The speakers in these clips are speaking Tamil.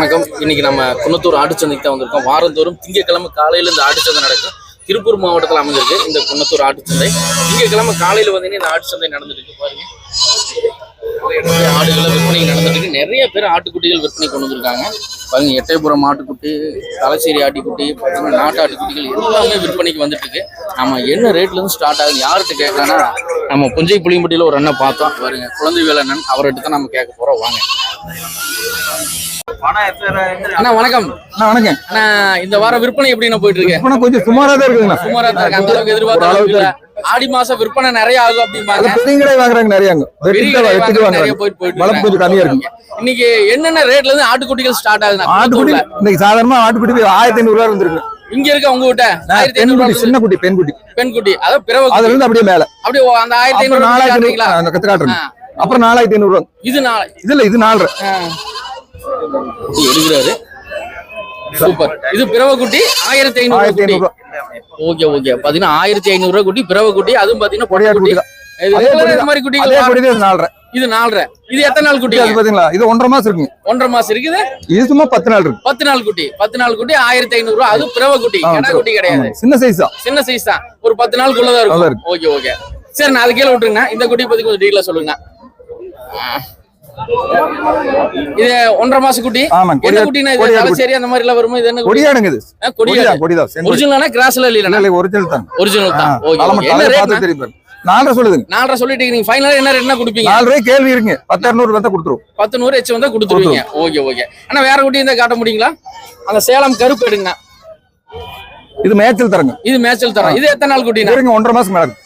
வணக்கம். இன்னைக்கு நம்ம குன்னத்தூர் ஆட்டுச்சந்தைக்கு தான் வந்திருக்கோம். வாரந்தோறும் திங்கக்கிழமை காலையில இந்த ஆட்டுச்சந்தை நடக்கும். திருப்பூர் மாவட்டத்தில் அமைஞ்சிருக்கு இந்த குன்னத்தூர் ஆட்டுச்சந்தை திங்கக்கிழமை காலையில வந்தீங்கன்னா இந்த ஆட்டுச்சந்தை நடந்துட்டு பாருங்க. ஆடுகளை விற்பனை நடந்துட்டு நிறைய பேர் ஆட்டுக்குட்டிகள் விற்பனை கொண்டு வந்திருக்காங்க. பாருங்க எட்டயபுரம் ஆட்டுக்குட்டி தலைச்சேரி ஆட்டுக்குட்டி பார்த்தீங்கன்னா நாட்டு ஆட்டுக்குட்டிகள் எல்லாமே விற்பனைக்கு வந்துட்டு இருக்கு நம்ம என்ன ரேட்ல இருந்து ஸ்டார்ட் ஆகுது யார்கிட்ட கேட்கலாம்னா நம்ம புஞ்சை புளியம்பட்டியில் ஒரு அண்ணன் பார்த்தோம். பாருங்க குழந்தை வேலை அண்ணன் அவர்கிட்ட தான் நம்ம கேட்க போகிறோம் வாங்க. அண்ணா வணக்கம். அண்ணா, வணக்கம். அண்ணா இந்த வாரம் விற்பனை எப்படிண்ணா போயிட்டு இருக்கு? இப்ப கொஞ்சம் சுமாரா தான் இருக்குங்கண்ணா சுமாரா தான் இருக்கு. அந்த அளவுக்கு எதிர்பார்த்த. ஆடி மாசம் விற்பனை நிறைய ஆகும் அப்படிம்பாங்க. பெரிய கடை வாங்குறாங்க நிறைய நிறைய போயிட்டு போயிட்டு வளர்ப்பு கொஞ்சம் கம்மியா இருக்கு. இன்னைக்கு என்னென்ன ரேட்ல இருந்து ஆட்டுக்குட்டிகள் ஸ்டார்ட் ஆகுதுண்ணா? ஆட்டுக்குட்டி? இன்னைக்கு சாதாரணமா ஆட்டுக்குட்டி ஆயிரத்தி ஐநூறு ரூபா இருந்திருக்கு. இங்க இருக்க உங்க கிட்ட ஆயிரத்தி ஐநூறு சின்ன குட்டி பெண் குட்டி பெண் குட்டி அதாவது பிறவை அதுல. இருந்து அப்படியே மேல. அப்படியே அந்த ஆயிரத்தி அப்புறம் ஐநூறு நாலாயிரத்தி ஐநூறு கத்து காட்டுறேன். அப்புறம் நாலாயிரத்தி ஐநூறு ரூபா. இது நாளை இதுல இது நாலரை. எடுக்கிறாரு. சூப்பர் இது பிறவை குட்டி ஆயிரத்தி ஐநூறு குட்டி. ரூபா ஓகே ஓகே பாத்தீங்கன்னா ஆயிரத்தி ஐநூறு ரூபாய் குட்டி பிறவை குட்டி அதுவும் பாத்தீங்கன்னா குட்டி. குட்டி இது குட்டி மாதிரி குட்டி நாலரை. இது நாலரை. இது எத்தனை நாள் குட்டி? பாத்தீங்களா? இது ஒன்றரை மாசம் இருக்குங்க. ஒன்றரை மாசம் இருக்குது. இது சும்மா பத்து நாள் இருக்கு. பத்து நாள் குட்டி. பத்து நாள் குட்டி ஆயிரத்தி ஐநூறு ரூபாய் அது பிறவை குட்டி. கடா குட்டி கிடையாது. சின்ன சைஸ் தான். சின்ன சைஸ் தான். ஒரு பத்து நாளுக்குள்ளதான் இருக்கும். ஓகே ஓகே சரி நான் அது கீழே விட்டுருங்க. இந்த குட்டி பத்தி கொஞ்சம் டீலா சொல்லுங்க. இது ஒன்றரை மாசம் குட்டி. ஆமா, என்ன குட்டினா இது? தலைச்சேரி அந்த மாதிரி எல்லாம் வருமா? இது என்ன குட்டி? கொடியாடுங்க இது. கொடிதான் செங்கோடி. ஒரிஜினலானா கிராஸ்ல இல்ல, இல்ல, ஒரிஜினல் தான். ஒரிஜினல் தான். ஓகே என்ன ரேட் தெரியும். நாலரை சொல்லுதுங்க. நாலரை சொல்லிட்டு நீங்க ஃபைனலா என்ன ரேட்னா கொடுப்பீங்க? நாலரை கேள்வி இருக்குங்க பத்து இரநூறு வந்தா கொடுத்துருவோம். பத்து நூறு எச்சு வந்தா கொடுத்துருவீங்க. Okay okay. ஆனா வேற குட்டி இருந்தா காட்ட முடியுங்களா? அந்த சேலம் கருப்பு எடுங்க. இது மேய்ச்சல் தரங்க. இது மேய்ச்சல் தரோம். இது எத்தனை நாள் இருங்க ஒன்றரை மாசம் இருக்கு.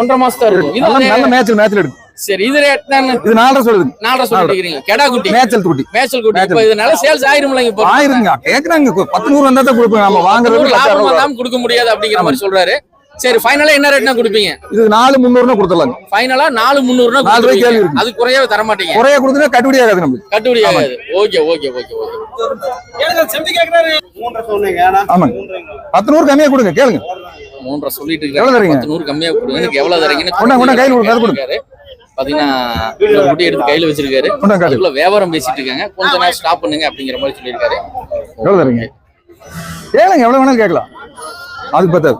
ஒன்றரை மாசம் தான் இருக்கும். இது நல்ல மேய்ச்சல் மேய்ச்சல் எடுக்கும் சரி இது ரேட் தான் இது நாலரை சொல்லுதுங்க நாலரை சொல்லிட்டு இருக்கிறீங்க. கெடா குட்டி. மேய்ச்சல் குட்டி. மேய்ச்சல் குட்டி. இப்போ இதனால சேல்ஸ் ஆயிரும்ல இப்போ? ஆயிருங்க. கேக்குறாங்க. பத்து நூறு வந்தா தான் கொடுப்போம் நம்ம வாங்குறது லாபம். வந்தாம கொடுக்க முடியாது அப்படிங்கிற மாதிரி சொல்றாரு. சரி ஃபைனலா என்ன ரேட்னா கொடுப்பீங்க? இது நாலு முந்நூறுனா கொடுத்துடலாங்க. ஃபைனலா நாலு முந்நூறுனா நாலு ரூபாய் கேள்வி. அது குறையவே தர மாட்டீங்க. குறைய கொடுத்தா கட்டுப்படி ஆகாது நம்மளுக்கு. கட்டுப்படி ஆகாது. Okay okay okay okay. ஆமாங்க. பத்து நூறு கம்மியா கொடுங்க. கேளுங்க. மூன்றரை சொல்லிட்டு தரீங்க? பத்து நூறு கம்மியா கொடுங்க. எனக்கு எவ்வளவு தரீங்கன்னு கொண்டா, கொண்டா, கையில கொடுங்க, அது கொடுங்க. பாத்தீங்கன்னா குட்டி எடுத்து கையில வச்சிருக்காரு. அதுக்குள்ள வியாபாரம் பேசிட்டு இருக்காங்க. கொஞ்ச நேரம் ஸ்டாப் பண்ணுங்க அப்படிங்கிற மாதிரி சொல்லியிருக்காரு. எவ்வளவு தரீங்க? கேளுங்க எவ்வளவு வேணாலும் கேட்கலாம். அதுக்கு பத்தாது.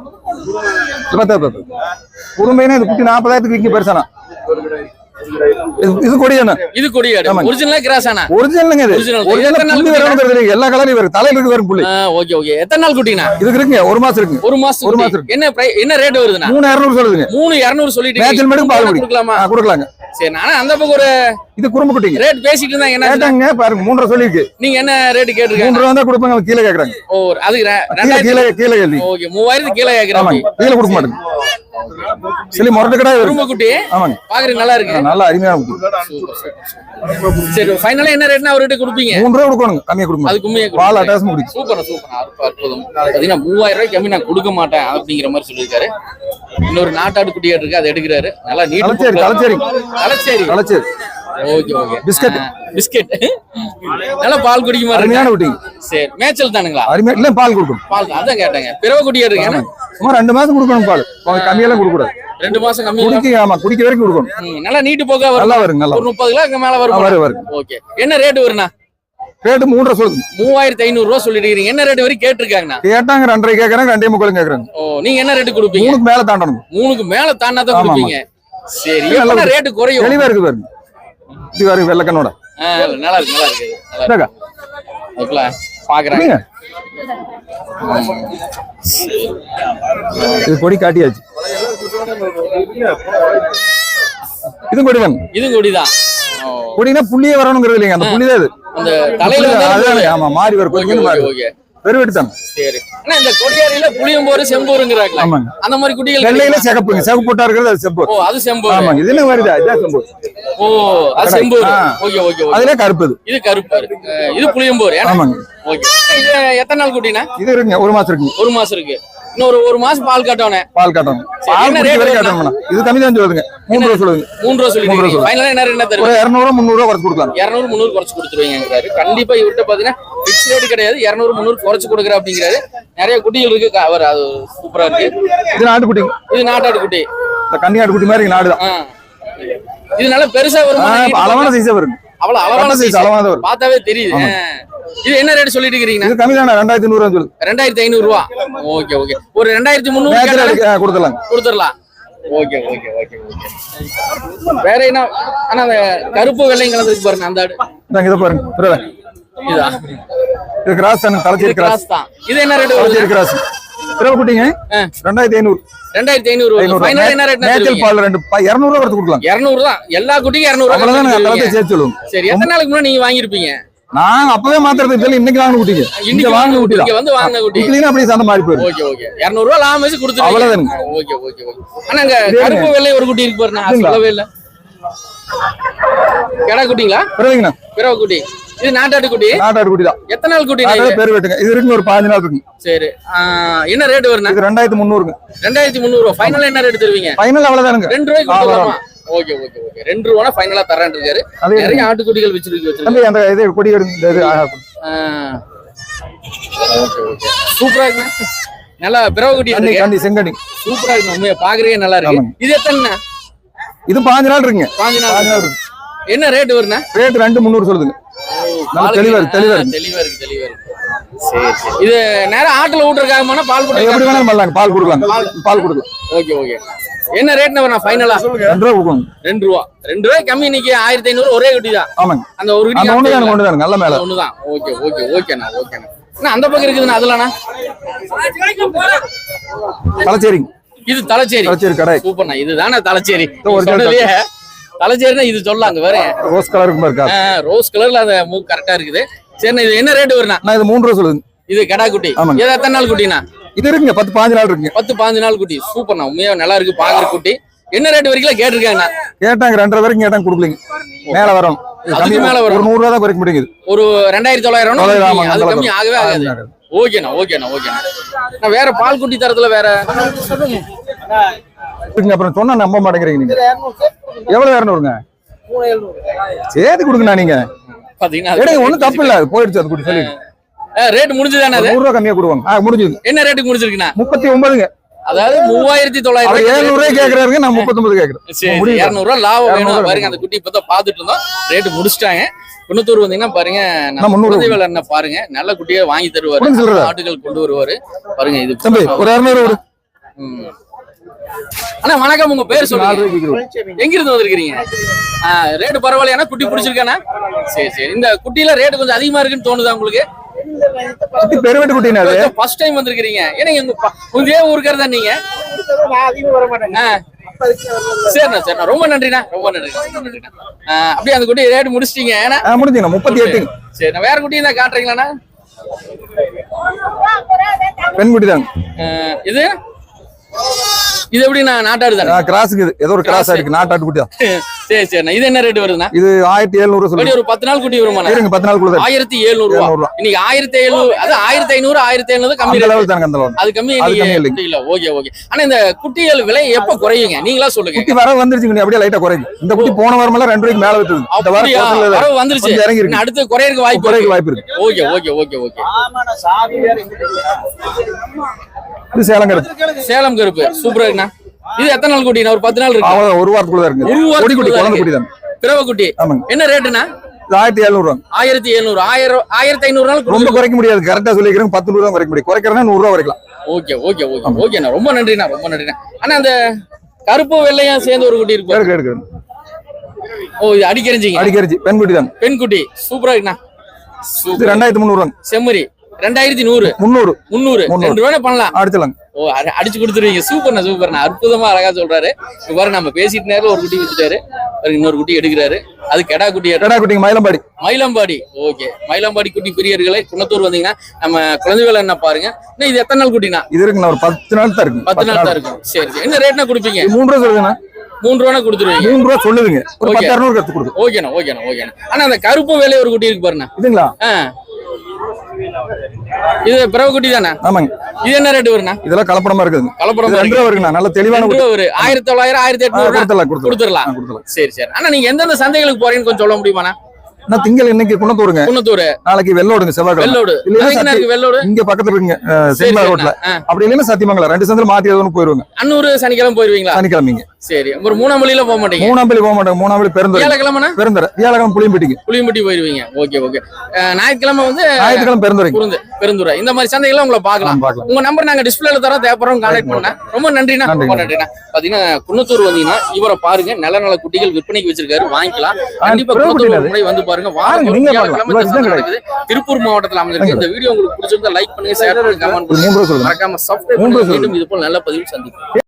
பத்தாது பத்தாது. குடும்பம் இது குட்டி நாற்பதாயிரத்துக்கு விற்க பெருசானா? இது இது கொடியாண்ணா இது கொடியாடு. ஒரிஜினலா கிராஸ் ஆனா? ஒரிஜினலுங்க இது. ஒரிஜினல் எல்லா தலையில இருக்கு வரும் புள்ளி ஓகே ஓகே எத்தனை நாள் குட்டினா? இதுக்கு இருக்குங்க. ஒரு மாசம் இருக்குங்க ஒரு மாசம் ஒரு. மாசம் இருக்கு. என்ன என்ன ரேட் மூணு இரநூறு சொல்லுதுங்க. மூணு இருநூறு சொல்லிட்டு மேய்ச்சல் மட்டும் பால் குடி கொடுக்கலாமா? கொடுக்கலாங்க. சரி நானும் அந்த பக்கம் ஒரு இது குறும்பு குட்டிங்க ரேட் பேசிட்டு இருந்தா என்ன கேட்டாங்க பாருங்க மூன்றரை சொல்லிருக்கு நீங்க என்ன ரேட் கேட்டிருக்காங்க? மூன்று ரூபா தான் கொடுப்பாங்க கீழே கேக்குறாங்க. ஓ ரெ- கீழே கீழே கேள்வி. ஓகே கீழே கேக்குறாங்க கீழே கொடுக்க மாட்டேங்க. சரி முரட்டு கடை வரும் குட்டி ஆமாங்க. பாக்குறது நல்லா இருக்கு. நல்லா அருமையான குட்டி சரி ஃபைனலா என்ன ரேட்னா அவர்கிட்ட கொடுப்பீங்க? மூணு ரூபா கொடுக்கணும் கம்மியா கொடுக்க அது கும்மியா பால் சூப்பர் சூப்பர் அற்புதம். பாத்தீங்கன்னா மூவாயிரம் ரூபாய்க்கு கம்மி நான் கொடுக்க மாட்டேன் அப்படிங்கிற மாதிரி சொல்லியிருக்காரு. இன்னொரு நாட்டாடு குட்டியாடு இருக்கு அதை எடுக்கிறாரு. நல்லா நீட் கலச்சேரி கலச்சேரி கலச்சேரி ஓகே ஓகே. பிஸ்கட். பிஸ்கட். நல்லா பால் குடிக்க மாதிரி அருமையான. குட்டிங்க சரி மேய்ச்சல் தானுங்களா? அருமையா இல்ல பால் கொடுக்கணும் பால் அதான் கேட்டாங்க. பிறவ குட்டியாடு இருக்கு? சும்மா ரெண்டு மாசம் கொடுக்கணும் பால். கம்மியெல்லாம் கொடுக்க கூடாது ரெண்டு மாசம் கம்மி குடிக்க ஆமா குடிக்க வரைக்கும் கொடுக்கணும். நல்லா நீட்டு போக வரும். நல்லா வருங்க நல்லா ஒரு முப்பது கிலோ மேல வரும் வரும் வரும். ஓகே. என்ன ரேட் வருண்ணா ரேட்டு மூன்றரை சொல்லுங்க மூவாயிரத்தி ஐநூறு ரூபா சொல்லிட்டு என்ன ரேட் வரைக்கும் கேட்டிருக்காங்கண்ணா? கேட்டாங்க ரெண்டரை கேக்குறாங்க ரெண்டே முக்காலும் கேக்குறாங்க ஓ நீங்க என்ன ரேட் கொடுப்பீங்க? மூணுக்கு மேல தாண்டணும். மூணுக்கு மேல தாண்டா தான் கொடுப்பீங்க. சரி நல்லா. ரேட்டு குறையும்? தெளிவா இருக்கு பாருங்க. இது பாருங்க வெள்ளக்கண்ணோட நல்லா இருக்கு நல்லா இருக்கு. நல்லா. இருக்கு பாக்குறாங்க. இது கொடி காட்டியாச்சு. இது கொடி வாங்க இது கொடிதான் கொடினா புள்ளியே வரணுங்கிறது இல்லைங்க அந்த புள்ளி தான் இது. அந்த தலையில ஆமா மாறி ஓகே கொஞ்சம் ஓகே மாறி ஓகே பெருவெட்டு தாங்க சரி. அண்ணா இந்த கொடியாரியில புளியம்போரு செம்போருங்கிறாங்களா ஆமாங்க. அந்த மாதிரி குட்டிகள் வெள்ளையில சிகப்புங்க. சிகப்பு போட்டா இருக்கிறது அது ஓ அது செம்போரு ஆமாங்க. இது என்ன வருதா இதான் செம்பு. ஓ அது செம்போரு. ஓகே ஓகே அதுல கருப்பு இது. கருப்பு. இது புளியம்போரு. ஏன்னா ஆமாங்க. ஓகே. இது எத்தனை நாள் குட்டினா இது இருக்குங்க. ஒரு மாசம் இருக்குங்க. ஒரு மாசம் இருக்கு. இன்னும் ஒரு ஒரு மாசம் பால் காட்டவனே. பால் காட்டணும். பால் வருதுண்ணா? காட்டணும் இது கம்மி தான் சொல்லுதுங்க. மூணு ரூபா சொல்லுதுங்க. மூணு ரூபா மூணு சொல்லி ரூபா சொல்லு. ஃபைனலா என்ன என்ன ஒரு தருவீங்க? இரநூறுவா முந்நூறு ரூபா குறைச்சு கொடுக்கலாம். இரநூறு முந்நூறு குறைச்சு கொடுத்துருவீங்கிறாரு கண்டிப்பா இவர்கிட்ட பாத்தீங்கன்னா பிக்ஸ் ரேட் கிடையாது. இரநூறு முந்நூறு குறைச்சு கொடுக்குற அப்படிங்கிறாரு. நிறைய குட்டிகள் இருக்கு. அவர் அது சூப்பரா இருக்கு. இது நாட்டுக்குட்டி. இது நாட்டாடு குட்டி இந்த கன்னியாடு குட்டி மாதிரி நாடு தான். இது நல்லா பெருசா வருமா? அளவான சைஸா வருங்க. அவ்வளவு அளவான. அளவானதா வரும். பார்த்தாவே தெரியுது. இது என்ன ரேட் சொல்லிட்டு இருக்கிறீங்கண்ணா இது கம்மி தானே ரெண்டாயிரத்தி நூறு சொல்லு. ரெண்டாயிரத்தி ஐநூறு ரூபா ஓகே ஓகே. ஒரு ரெண்டாயிரத்தி முந்நூறு கொடுத்துடலாம். கொடுத்துடலாம். Okay okay okay okay. வேற என்ன? ஆனா அந்த கருப்பு வெள்ளையும் கலந்துருக்கு பாருங்க அந்த ஆடு. இதை பாருங்க இதா. இது? கிராஸ் தானே தலைச்சேரி கிராஸ் தான். இது என்ன ரேட் தலைச்சேரி கிராஸ் பிறகு குட்டிங்க. ரெண்டாயிரத்தி ஐநூறு. ரெண்டாயிரத்தி ஐநூறு என்ன ரேட் நேச்சல் பால் ரெண்டு இருநூறு கொடுத்து கொடுக்கலாம். இருநூறு தான் எல்லா குட்டிக்கும் இருநூறு அவ்வளவுதான் எல்லாத்தையும் சேர்த்து சொல்லுவோம். சரி எத்தனை நாளுக்கு முன்னாடி நீங்க வாங்கியிருப்பீங்க? நான் அப்பவே மாத்துறது தெரியல இன்னைக்கு வாங்கின குட்டிங்க இன்னைக்கு வாங்கின குட்டி இங்க வந்து வாங்கின குட்டி. குட்டிலாம் அப்படியே சந்தை மாறி போயிடும் ஓகே ஓகே. இருநூறு ரூபா லாபம் வச்சு கொடுத்துருவீங்க அவ்வளவுதானுங்க. Okay okay okay. ஆனா அங்க கருப்பு வெள்ளை ஒரு குட்டி இருக்கு பாரு நான் இதுங்களா? சொல்லவே இல்ல. கெடா குட்டிங்களா? பிறகுங்கண்ணா. பிறகு குட்டி. இது நாட்டாட்டு குட்டி? நாட்டாடு குட்டி தான். எத்தனை நாள் குட்டி நாட்டாடு பேர் வெட்டுங்க. இது இருக்குங்க ஒரு பாஞ்சு நாள் இருக்குங்க. சரி. என்ன ரேட் வருண்ணா? இது ரெண்டாயிரத்தி முந்நூறுங்க. ரெண்டாயிரத்தி முந்நூறு ஃபைனல் என்ன ரேட் தருவீங்க? ஃபைனல் அவ்வளவுதானுங்க. ரெண்டு ரூபாய்க்கு ஓகே ஓகே ஓகே ரெண்டு ரூபா ஃபைனலா தரேன் இருக்காரு. நிறைய ஆட்டுக்குட்டிகள் வச்சிருக்கு வச்சிருக்கு அந்த இது கொடி சூப்பரா இருக்கு நல்லா பிறகு குட்டி கண்டி இருக்கு கண்டி செங்கண்டி சூப்பரா இருக்கு. உண்மையா நல்லா இருக்கு. இது எத்தனை இது பாஞ்சு நாள் இருக்குங்க. பாஞ்சு நாள். இருக்கு. என்ன ரேட் வருண்ணா? ரேட் ரெண்டு முந்நூறு சொல்லுதுங்க. தெளிவா இருக்கு, தெளிவா இருக்கு. தெளிவா இருக்கு தெளிவா இருக்கு. இது நேரா ஆட்டுல விட்டுருக்காங்க பால் எப்படி வேணாலும் பண்ணலாங்க. பால் கொடுக்கலாம் பால். கொடுக்கலாம். ஓகே ஓகே என்ன ரேட் நான் ஃபைனலா ரெண்டு ரூபா கொடுக்கணும். ரெண்டு ரூபா. ரெண்டு ரூபாய் கம்மி இன்னைக்கு ஆயிரத்தி ஐநூறு ஒரே குட்டி தான். ஆமாங்க. அந்த ஒரு குட்டி அந்த ஒண்ணு தான் தான் நல்ல மேல. ஒண்ணுதான். ஓகே ஓகே ஓகேண்ணா ஓகேண்ணா அந்த பக்கம் இருக்குதுண்ணா அதுலண்ணா தலைச்சேரிங்க. இது தலைச்சேரி. தலைச்சேரி கடை. சூப்பர்ண்ணா இதுதானே தலைச்சேரி. சொன்னதுலயே தலைச்சேரினா இது சொல்லலாம் அங்க வேற. ரோஸ் கலர் இருக்குமா இருக்கா? ரோஸ் கலர்ல அந்த மூக்கு கரெக்டா இருக்குது. சரிண்ணா இது என்ன ரேட் வருண்ணா? நான் இது மூணு ரூபா சொல்லுதுங்க இது கடா குட்டி. இது எத்தனை நாள் குட்டிண்ணா? இது இருக்குங்க பத்து பாஞ்சு நாள் இருக்குங்க. பத்து பாஞ்சு நாள் குட்டி. சூப்பர்ண்ணா உண்மையா நல்லா இருக்கு பாக்குற குட்டி. என்ன ரேட் வரைக்கும் கேட்டிருக்காங்கண்ணா கேட்டாங்க ரெண்டரை வரைக்கும் கேட்டாங்க கொடுக்கலீங்க. மேல வரும். மேல வரும். ஒரு நூறு ரூபா தான் குறைக்க முடியுது. ஒரு ரெண்டாயிரத்தி தொள்ளாயிரம் அது கம்மி. ஆகவே ஆகாது. ஓகேண்ணா ஓகேண்ணா ஓகேண்ணா நான் வேற பால் குட்டி தரத்துல வேற? அப்புறம் சொன்னா நம்ப மாட்டேங்கிறீங்க நீங்க. எவ்வளவு இரநூறுங்க? சேர்த்து கொடுங்கண்ணா நீங்க. பாத்தீங்கன்னா ஒண்ணும் தப்பு இல்ல. அது போயிடுச்சு அது குட்டி சொல்லி ரேட் முடிஞ்சுதானே நூறு ரூபா கம்மியா கொடுவாங்க. முடிஞ்சது. என்ன ரேட்டுக்கு முடிச்சிருக்குண்ணா முப்பத்தி ஒன்பதுங்க. அதாவது மூவாயிரத்தி ரூபாய்க்கு ஏழுநூறு ரூபாய் கேக்குறாருங்க நான் முப்பத்தொன்பது கேக்குறேன். சரி முடியுதா? இருநூறு ரூபா லாபம் வேணும். பாருங்க அந்த குட்டி இப்பதான் பாத்துட்டு இருந்தோம். ரேட் முடிச்சிட்டாங்க. குன்னத்தூர் வந்தீங்கன்னா பாருங்க நம்ம குழந்தை வேலை பாருங்க. நல்ல குட்டியா வாங்கி தருவாரு? ஆட்டுகள் கொண்டு வருவாரு. பாருங்க இது தம்பி ஒரு இரநூறு. அண்ணா வணக்கம். உங்க பேர் சொல்லுங்க. எங்க இருந்து வந்திருக்கீங்க ரேட் பரவாயில்லையா குட்டி பிடிச்சிருக்கானா சரி சரி. இந்த குட்டியில ரேட் கொஞ்சம் அதிகமா இருக்குன்னு தோணுதா உங்களுக்கு? குட்டி பெருவெட்டு குட்டினா அது? ஃபர்ஸ்ட் டைம் வந்திருக்கீங்க ஏன்னா எங்க உங்க ஊருக்கார தான் நீங்க. சரிண்ணா சரிண்ணா. ரொம்ப நன்றிண்ணா. ரொம்ப நன்றி அப்படியே அந்த குட்டி ரேட் முடிச்சிட்டீங்க. ஏன்னா ஆ, முடிஞ்சுங்கண்ணா. முப்பத்தி எட்டுங்க சரி நான் வேற குட்டி தான் காட்டுறீங்களாண்ணா? பெண் குட்டி தாங்க. இது? இது எப்படி நான் நாட்டாடு தானே கிராஸுக்கு இது. ஏதோ ஒரு கிராஸ் இருக்கு நாட்டாட்டு குட்டி தான் சரி சரிண்ணா இது என்ன ரேட் வருதுண்ணா? இது ஆயிரத்தி எழுநூறு சொல்லுங்க. ஒரு பத்து நாள் குட்டி வருமாண்ணா? இருங்க பத்து நாள் கூட ஆயிரத்தி எழுநூறு ரூபா 700 ரூபா. இன்னைக்கு ஆயிரத்தி எழுநூறு அது ஆயிரத்தி ஐநூறு ஆயிரத்தி எழுநூறு கம்மி. லெவல் தாங்க அந்த லெவல் அது கம்மி இல்ல ஓகே ஓகே. ஆனா இந்த குட்டிகள் விலை எப்ப குறையுங்க? நீங்களா சொல்லுங்க. குட்டி வர வந்துருச்சுங்க நீ அப்படியே லைட்டா குறையும் இந்த குட்டி போன வாரமெல்லாம் ரெண்டு ரூபாய்க்கு மேல வித்துது. இந்த வாரம் வரவு வந்துருச்சு. இறங்கி இருக்கு அடுத்து குறையறதுக்கு வாய்ப்பு குறைக்க இருக்கு. வாய்ப்பு இருக்கு. Okay okay okay okay. இது சேலங்கிறது சேலம் கருப்பு சூப்பரா இருக்குண்ணா. இது எத்தனை நாள் குட்டிண்ணா? ஒரு பத்து நாள் இருக்கு. ஒரு வாரத்துக்குள்ள தான் ஒரு இருக்கு கொடி குட்டி வாரத்துக்குள்ள குழந்தை இருக்கு. குட்டி தான் பிறவ குட்டி என்ன இது ஆயிரத்தி எழுநூறு ஆயிரத்தி எழுநூறு. ஆயிரம் ஆயிரத்தி ஐநூறு நாள் ரொம்ப குறைக்க முடியாது. கரெக்டா சொல்லிக்கிறேன் பத்து ரூபா குறைக்க முடியும். குறைக்கிறதா நூறு ரூபா குறைக்கலாம். Okay okay okay. ஓகேண்ணா. ரொம்ப நன்றிண்ணா ரொம்ப நன்றிண்ணா. ஆனா அந்த கருப்பு வெள்ளையும் சேர்ந்து ஒரு குட்டி இருக்கு எடுக்க எடுக்க ஓ இது அடிக்கரிஞ்சிங்க அடிக்கரிச்சு பெண் குட்டி தான். பெண் குட்டி சூப்பரா இருக்குண்ணா. ரெண்டாயிரத்தி முந்நூறு செம்மறி. ரெண்டாயிரத்தி நூறு. முந்நூறு. முந்நூறு. ரெண்டு ரூபாய் பண்ணலாம். அடிச்சலாங்க ஓ அடி- அடிச்சு கொடுத்துருவீங்க. சூப்பர்ண்ணா சூப்பர்ண்ணா. அற்புதமா அழகா சொல்றாரு. பாரு நம்ம பேசிட்டு நேரம் ஒரு குட்டி பாருங்க இன்னொரு குட்டி எடுக்கிறாரு. அது கெடா குட்டி கடா குட்டிங்க மயிலம்பாடி. மயிலம்பாடி. ஓகே. மயிலம்பாடி குட்டி பிரியர்களே குணத்தூர் வந்தீங்கன்னா நம்ம குழந்தை வேலை என்ன பாருங்க. இன்னும் இது எத்தனை நாள் குட்டினா இது இருக்குண்ணா ஒரு பத்து நாள் தான் இருக்கு. பத்து நாள் தான் இருக்கும் சரி சரி. என்ன ரேட்னா கொடுப்பீங்க? மூணு ரூபா சொல்லுங்கண்ணா மூணு ரூபா கொடுத்துருவீங்க. மூணு ரூபா சொல்லுதுங்க. ஒரு Okay. பத்து அறுநூறு கத்து கொடுக்கும் ஓகேண்ணா ஓகேண்ணா ஓகேண்ணா. ஆனா அந்த கருப்பு வேலை ஒரு குட்டி இருக்கு பாருண்ணா. இதுங்களா? இது பிறகு குட்டி தானே? ஆமாங்க. இது என்ன ரேட் வருண்ணா இதெல்லாம் கலப்படமா இருக்குதுங்க கலப்படம் ரெண்டு ரூபா இருக்குண்ணா நல்ல தெளிவான ரூபா ஒரு ஆயிரத்தி தொள்ளாயிரம் ஆயிரத்தி எட்நூறு கொடுத்துடலாம் கொடுத்துடலாம். கொடுத்துடலாம். சரி சரி. ஆனா நீங்க எந்தெந்த சந்தைகளுக்கு போறீங்கன்னு கொஞ்சம் சொல்ல முடியுமாண்ணா? நான் திங்கள் இன்னைக்கு குணத்தூருங்க குன்னத்தூர். நாளைக்கு வெள்ளோடுங்க செவ்வாய்க்கிழமை. வெள்ளோடு. இங்க பக்கத்துல இருக்குங்க சரிண்ணா. ரோட்ல. அப்படி இல்லைன்னா சத்தியமங்கலம். ரெண்டு சந்தில மாத்தி எதுவும் போயிருவாங்க. அன்னூறு சனிக்கிழமை போயிருவீங்களா? சனிக்கிழமைங்க. சரி. ஒரு மூணாம் வழியில போக மாட்டீங்க? மூணாம் பள்ளி போக மாட்டோம் மூணாம் பள்ளி பெருந்துறை வியாழக்கிழமைனா? பெருந்துறை வியாழக்கிழமை புளியம்பட்டிக்கு. புளியம்பட்டி போயிருவீங்க. Okay okay. ஞாயிற்றுக்கிழமை வந்து ஞாயிற்றுக்கிழமை பெருந்துறை குருந்து பெருந்துறை. இந்த மாதிரி சந்தைகளை உங்களை பார்க்கலாம். பார்க்கலாம். உங்க நம்பர் நாங்க டிஸ்பிளேல தரோம் தேவைப்படுறோம் கான்டாக்ட் பண்ண ரொம்ப நன்றிண்ணா. நன்றி. ரொம்ப நன்றிண்ணா. பாத்தீங்கன்னா குன்னத்தூர் வந்தீங்கன்னா இவரை பாருங்க. நல்ல நல்ல குட்டிகள் விற்பனைக்கு வச்சிருக்காரு. வாங்கிக்கலாம். கண்டிப்பா குன்னத்தூர் முறை வந்து பாருங்க. வியாழக்கிழமை நடக்குது திருப்பூர் மாவட்டத்தில் அமைஞ்சிருக்கு. இந்த வீடியோ உங்களுக்கு பிடிச்சிருந்தா லைக் பண்ணுங்க ஷேர் பண்ணுங்க கமெண்ட் பண்ணுங்க. மறக்காம சப்ஸ்கிரைப் பண்ணுங்க. மீண்டும் இது போல் நல்ல பதிவு சந்திப்போம்.